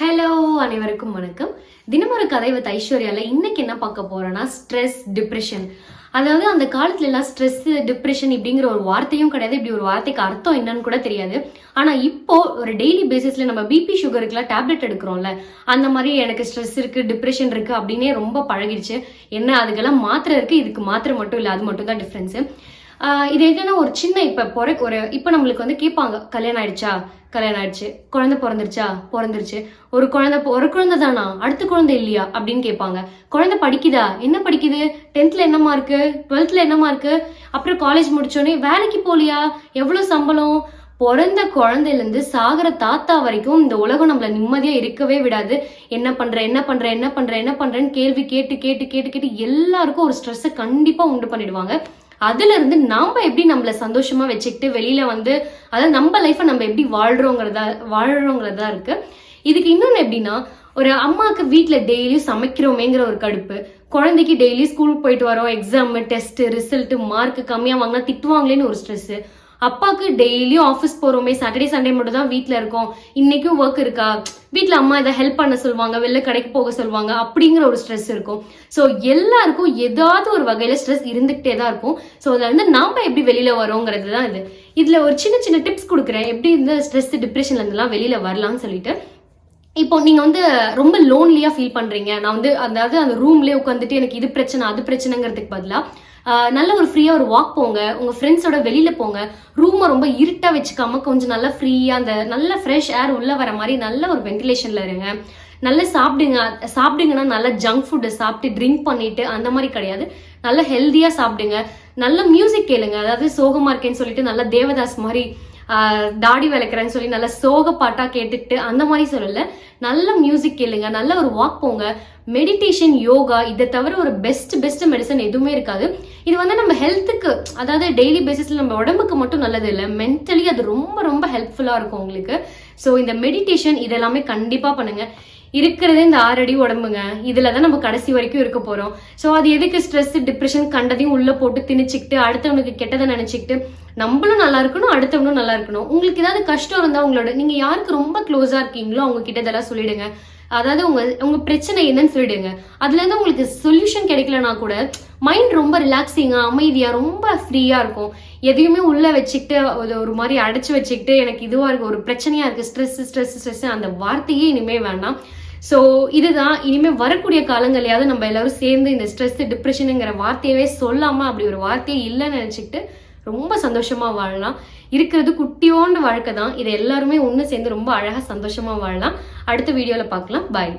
Hello அனைவருக்கும் வணக்கம். தினமொரு கதை வித் ஐஸ்வர்யாவில் இன்னைக்கு என்ன பார்க்க போறோம்னா ஸ்ட்ரெஸ் டிப்ரெஷன் அதாவது அந்த காலத்துல எல்லாம் ஸ்ட்ரெஸ் டிப்ரெஷன் இப்படிங்கிற ஒரு வார்த்தையும் கிடையாது. இப்படி ஒரு வார்த்தைக்கு அர்த்தம் என்னன்னு கூட தெரியாது. ஆனா இப்போ ஒரு டெய்லி பேசிஸ்ல நம்ம பிபி சுகருக்குலாம் டேப்லெட் எடுக்கிறோம்ல அந்த மாதிரி எனக்கு ஸ்ட்ரெஸ் இருக்கு டிப்ரெஷன் இருக்கு அப்படின்னே ரொம்ப பழகிடுச்சு. என்ன அதுக்கெல்லாம் மாத்திரை இருக்கு இதுக்கு மாத்திரை மட்டும் இல்லை அது மட்டும் தான் டிஃப்ரென்ஸ் இது என்னன்னா ஒரு சின்ன இப்போ பொற ஒரு இப்போ நம்மளுக்கு வந்து கேட்பாங்க கல்யாணம் ஆயிடுச்சா? கல்யாணம் ஆயிடுச்சு. குழந்தை பிறந்துருச்சா? பிறந்துருச்சு. ஒரு குழந்தை ஒரு குழந்தை தானா? அடுத்த குழந்தை இல்லையா? அப்படின்னு கேட்பாங்க. குழந்தை படிக்குதா? என்ன படிக்குது? டென்த்தில் என்ன மார்க்கு டுவெல்த்தில் என்ன மார்க்கு அப்புறம் காலேஜ் முடிச்சோடனே வேலைக்கு போலியா? எவ்வளோ சம்பளம்? பிறந்த குழந்தையிலேருந்து சாகிற சாகர தாத்தா வரைக்கும் இந்த உலகம் நம்மளை நிம்மதியாக இருக்கவே விடாது. என்ன பண்ணுற என்ன பண்ணுற என்ன பண்ணுற என்ன பண்ணுறேன்னு கேள்வி கேட்டு கேட்டு கேட்டு கேட்டு எல்லாருக்கும் ஒரு ஸ்ட்ரெஸ்ஸை கண்டிப்பாக உண்டு பண்ணிடுவாங்க. அதுல இருந்து நாம எப்படி நம்மள சந்தோஷமா வச்சுக்கிட்டு வெளியில வந்து அதாவது நம்ம லைஃப்பை நம்ம எப்படி வாழ்றோங்கிறதா வாழ்றோங்கிறதா இருக்கு. இதுக்கு இன்னொன்னு எப்படின்னா ஒரு அம்மாவுக்கு வீட்டில் டெய்லியும் சமைக்கிறோமேங்கிற ஒரு கடுப்பு. குழந்தைக்கு டெய்லி ஸ்கூலுக்கு போயிட்டு வரோம் எக்ஸாம் டெஸ்ட் ரிசல்ட் மார்க் கம்மியாக வாங்கினா திட்டுவாங்களேன்னு ஒரு ஸ்ட்ரெஸ் அப்பாவுக்கு டெய்லியும் ஆஃபீஸ் போகிறோமே சாட்டர்டே சண்டே மட்டும் தான் வீட்டில் இருக்கோம். இன்னைக்கும் ஒர்க் இருக்கா? வீட்டில் அம்மா இதை ஹெல்ப் பண்ண சொல்லுவாங்க வெளில கடைக்கு போக சொல்லுவாங்க அப்படிங்கிற ஒரு ஸ்ட்ரெஸ் இருக்கும். ஸோ எல்லாருக்கும் ஏதாவது ஒரு வகையில் ஸ்ட்ரெஸ் இருந்துகிட்டே தான் இருக்கும். ஸோ அதில் வந்து நாம் எப்படி வெளியில் வரோங்கிறது தான் இது. இதில் ஒரு சின்ன சின்ன டிப்ஸ் கொடுக்குறேன். எப்படி இந்த ஸ்ட்ரெஸ் டிப்ரெஷன்லேருந்துலாம் வெளியில் வரலாம்னு சொல்லிட்டு. இப்போ நீங்கள் வந்து ரொம்ப லோன்லியாக ஃபீல் பண்ணுறீங்க நான் வந்து அதாவது அந்த ரூம்லேயே உட்காந்துட்டு எனக்கு இது பிரச்சனை அது பிரச்சனைங்கிறதுக்கு பதிலாக நல்ல ஒரு ஃப்ரீயா ஒரு வாக் போங்க. உங்க ஃப்ரெண்ட்ஸோட வெளியில போங்க. ரூமை ரொம்ப இருட்டா வச்சுக்காம கொஞ்சம் நல்லா ஃப்ரீயா அந்த நல்ல ஃப்ரெஷ் ஏர் உள்ள வர மாதிரி நல்ல ஒரு வென்டிலேஷன்ல இருங்க. நல்லா சாப்பிடுங்க. சாப்பிடுங்கன்னா நல்லா ஜங்க் ஃபுட்டை சாப்பிட்டு ட்ரிங்க் பண்ணிட்டு அந்த மாதிரி கிடையாது. நல்ல ஹெல்த்தியா சாப்பிடுங்க. நல்ல மியூசிக் கேளுங்க. அதாவது சோகமா இருக்கேன்னு சொல்லிட்டு நல்ல தேவதாஸ் மாதிரி தாடி விளக்குறேன்னு சொல்லி நல்ல சோக பாட்டாக கேட்டுட்டு அந்த மாதிரி சொல்லல. நல்ல மியூசிக் கேளுங்க நல்ல ஒரு வாக் போங்க. மெடிடேஷன் யோகா இதை தவிர ஒரு பெஸ்ட் பெஸ்ட் மெடிசன் எதுவுமே இருக்காது. இது வந்து நம்ம ஹெல்த்துக்கு அதாவது டெய்லி பேசிஸில் நம்ம உடம்புக்கு மட்டும் நல்லது இல்லை மென்டலி அது ரொம்ப ரொம்ப ஹெல்ப்ஃபுல்லாக இருக்கும் உங்களுக்கு. ஸோ இந்த மெடிடேஷன் இதெல்லாமே கண்டிப்பாக பண்ணுங்கள் இருக்கிறதே இந்த ஆறடி உடம்புங்க. இதில் தான் நம்ம கடைசி வரைக்கும் இருக்க போகிறோம் ஸோ அது எதுக்கு ஸ்ட்ரெஸ் டிப்ரெஷன் கண்டதையும் உள்ளே போட்டு திணிச்சிக்கிட்டு அடுத்தவனுக்கு கெட்டதை நினச்சிக்கிட்டு நம்மளும் நல்லா இருக்கணும் அடுத்தவனும் நல்லா இருக்கணும். உங்களுக்கு ஏதாவது கஷ்டம் இருந்தால் உங்களோட நீங்கள் யாருக்கு ரொம்ப க்ளோஸாக இருக்கீங்களோ அவங்க கிட்ட இதெல்லாம் சொல்லிடுங்க. அதாவது உங்க உங்க பிரச்சனை என்னன்னு சொல்லிடுங்க. அதுல இருந்து உங்களுக்கு சொல்யூஷன் கிடைக்கலனா கூட மைண்ட் ரொம்ப ரிலாக்ஸிங்கா அமைதியா ரொம்ப ஃப்ரீயா இருக்கும். எதையுமே உள்ள வச்சுக்கிட்டு அது ஒரு மாதிரி அடைச்சு வச்சுக்கிட்டு எனக்கு இதுவா இருக்கு ஒரு பிரச்சனையா இருக்கு ஸ்ட்ரெஸ் ஸ்ட்ரெஸ் ஸ்ட்ரெஸ் அந்த வார்த்தையே இனிமே வேண்டாம். ஸோ இதுதான் இனிமேல் வரக்கூடிய காலங்களையாவது நம்ம எல்லாரும் சேர்ந்து இந்த ஸ்ட்ரெஸ் டிப்ரெஷனுங்கிற வார்த்தையவே சொல்லாம அப்படி ஒரு வார்த்தையே இல்லைன்னு நினச்சிக்கிட்டு ரொம்ப சந்தோஷமா வாழலாம். இருக்கிறது குட்டியோண்டு வாழ்க்கை தான். இதை எல்லாருமே ஒன்று சேர்ந்து ரொம்ப அழகா சந்தோஷமா வாழலாம். அடுத்த வீடியோவில் பார்க்கலாம். பாய்